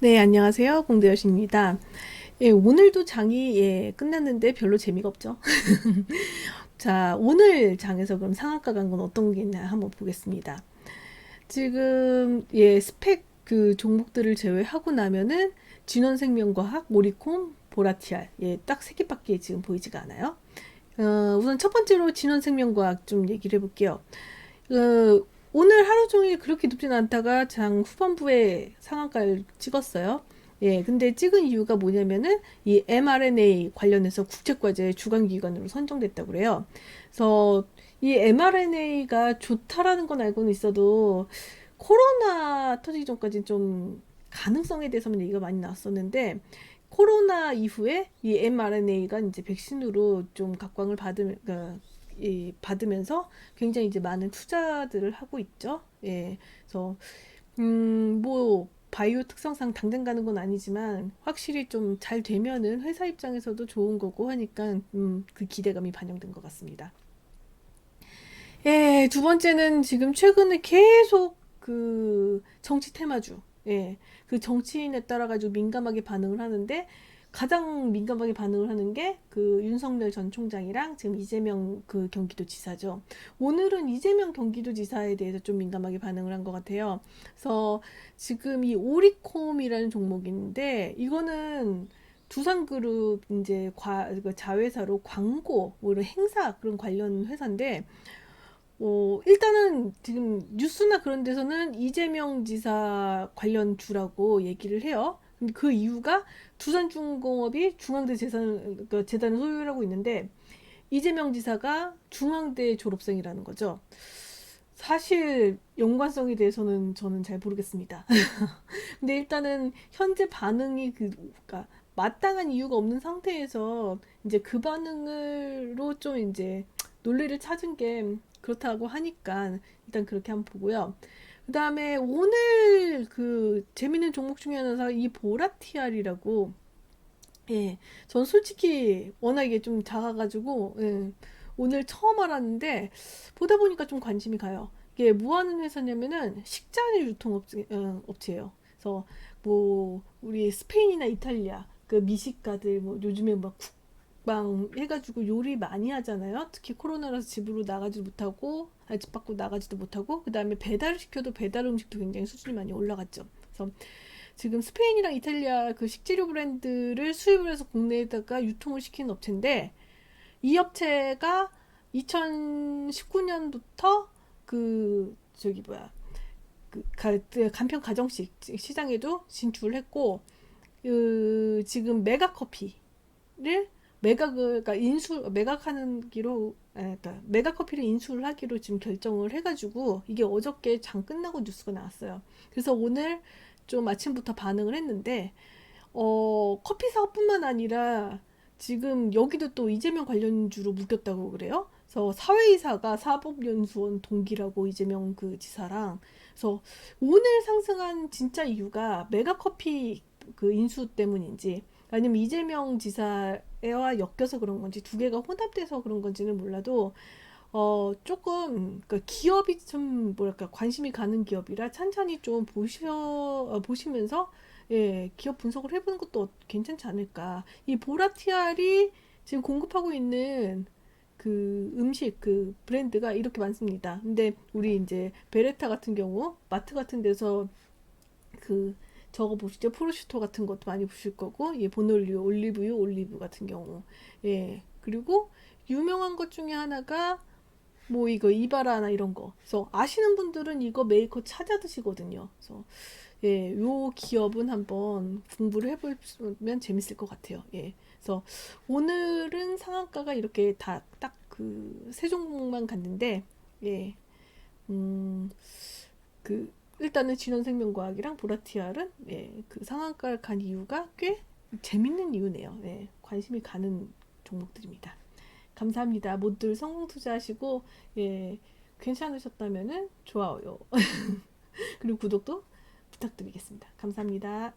네, 안녕하세요. 공대 여신입니다. 예, 오늘도 장이 예, 끝났는데 별로 재미가 없죠. 자, 오늘 장에서 그럼 상한가 간 건 어떤 게 있나 한번 보겠습니다. 지금 예, 스펙 그 종목들을 제외하고 나면은 진원생명과학, 모리콤, 보라티알 예, 딱 세 개밖에 지금 보이지가 않아요. 어, 우선 첫 번째로 진원생명과학 좀 얘기를 해볼게요. 어, 오늘 하루 종일 그렇게 높진 않다가 장 후반부에 상한가를 찍었어요. 예, 근데 찍은 이유가 뭐냐면은 이 mRNA 관련해서 국제과제 주관기관으로 선정됐다고 그래요. 그래서 이 mRNA가 좋다라는 건 알고는 있어도 코로나 터지기 전까지 좀 가능성에 대해서는 얘기가 많이 나왔었는데 코로나 이후에 이 mRNA가 이제 백신으로 좀 각광을 받으면 그러니까 이 받으면서 굉장히 이제 많은 투자들을 하고 있죠. 예. 그래서 음, 뭐 바이오 특성상 당장 가는 건 아니지만 확실히 좀 잘 되면은 회사 입장에서도 좋은 거고 하니까 음, 그 기대감이 반영된 것 같습니다. 예, 두 번째는 지금 최근에 계속 그 정치 테마주, 예, 그 정치인에 따라 가지고 민감하게 반응을 하는데 가장 민감하게 반응을 하는 게 그 윤석열 전 총장이랑 지금 이재명 그 경기도지사죠. 오늘은 이재명 경기도지사에 대해서 좀 민감하게 반응을 한 것 같아요. 그래서 지금 이 오리콤이라는 종목인데 이거는 두산그룹 이제 과, 그 자회사로 광고 뭐 이런 행사 그런 관련 회사인데 어, 일단은 지금 뉴스나 그런 데서는 이재명 지사 관련 주라고 얘기를 해요. 그 이유가 두산중공업이 중앙대 재산, 그러니까 재단을 소유를 하고 있는데 이재명 지사가 중앙대 졸업생이라는 거죠. 사실 연관성에 대해서는 저는 잘 모르겠습니다. 근데 일단은 현재 반응이 그, 그러니까 마땅한 이유가 없는 상태에서 이제 그 반응으로 좀 이제 논리를 찾은 게 그렇다고 하니까 일단 그렇게 한번 보고요. 그 다음에 오늘 그 재밌는 종목 중에 하나가 이 보라티알이라고 예, 전 솔직히 워낙에 좀 작아가지고 예, 오늘 처음 알았는데 보다 보니까 좀 관심이 가요. 이게 뭐 하는 회사냐면은 식자재 유통업체 어, 업체예요. 그래서 뭐 우리 스페인이나 이탈리아 그 미식가들 뭐 요즘에 막 국 방 해가지고 요리 많이 하잖아요. 특히 코로나라서 집으로 나가지도 못하고 아, 집 밖으로 나가지도 못하고 그 다음에 배달을 시켜도 배달 음식도 굉장히 수준이 많이 올라갔죠. 그래서 지금 스페인이랑 이탈리아 그 식재료 브랜드를 수입을 해서 국내에다가 유통을 시키는 업체인데 이 업체가 2019년부터 그 저기 뭐야 그 간편 가정식 시장에도 진출을 했고 그 지금 메가 커피를 매각을 그러니까 인수 매각하는 기로 그러니까 메가커피를 인수를 하기로 지금 결정을 해가지고 이게 어저께 장 끝나고 뉴스가 나왔어요. 그래서 오늘 좀 아침부터 반응을 했는데 어 커피 사업뿐만 아니라 지금 여기도 또 이재명 관련주로 묶였다고 그래요. 그래서 사회이사가 사법연수원 동기라고 이재명 그 지사랑 그래서 오늘 상승한 진짜 이유가 메가커피 그 인수 때문인지 아니면 이재명 지사 와 엮여서 그런 건지 두 개가 혼합돼서 그런 건지는 몰라도 어 조금 그 기업이 좀 뭐랄까 관심이 가는 기업이라 찬찬히 좀 보셔 어, 보시면서 예 기업 분석을 해보는 것도 괜찮지 않을까 이 보라티알이 지금 공급하고 있는 그 음식 그 브랜드가 이렇게 많습니다. 근데 우리 이제 베레타 같은 경우 마트 같은 데서 그 적어 보시죠. 프로슈토 같은 것도 많이 보실 거고, 예, 보놀리오, 올리브유, 올리브 같은 경우. 예. 그리고 유명한 것 중에 하나가 뭐 이거 이바라나 이런 거. 그래서 아시는 분들은 이거 메이커 찾아 드시거든요. 그래서 예, 요 기업은 한번 공부를 해보면 재밌을 것 같아요. 예. 그래서 오늘은 상한가가 이렇게 다 딱 그 세 종목만 갔는데 예. 음, 그 일단은 진원생명과학이랑 보라티알은 예, 그 상한가를 간 이유가 꽤 재밌는 이유네요. 예, 관심이 가는 종목들입니다. 감사합니다. 모두 성공 투자하시고 예, 괜찮으셨다면은 좋아요. 그리고 구독도 부탁드리겠습니다. 감사합니다.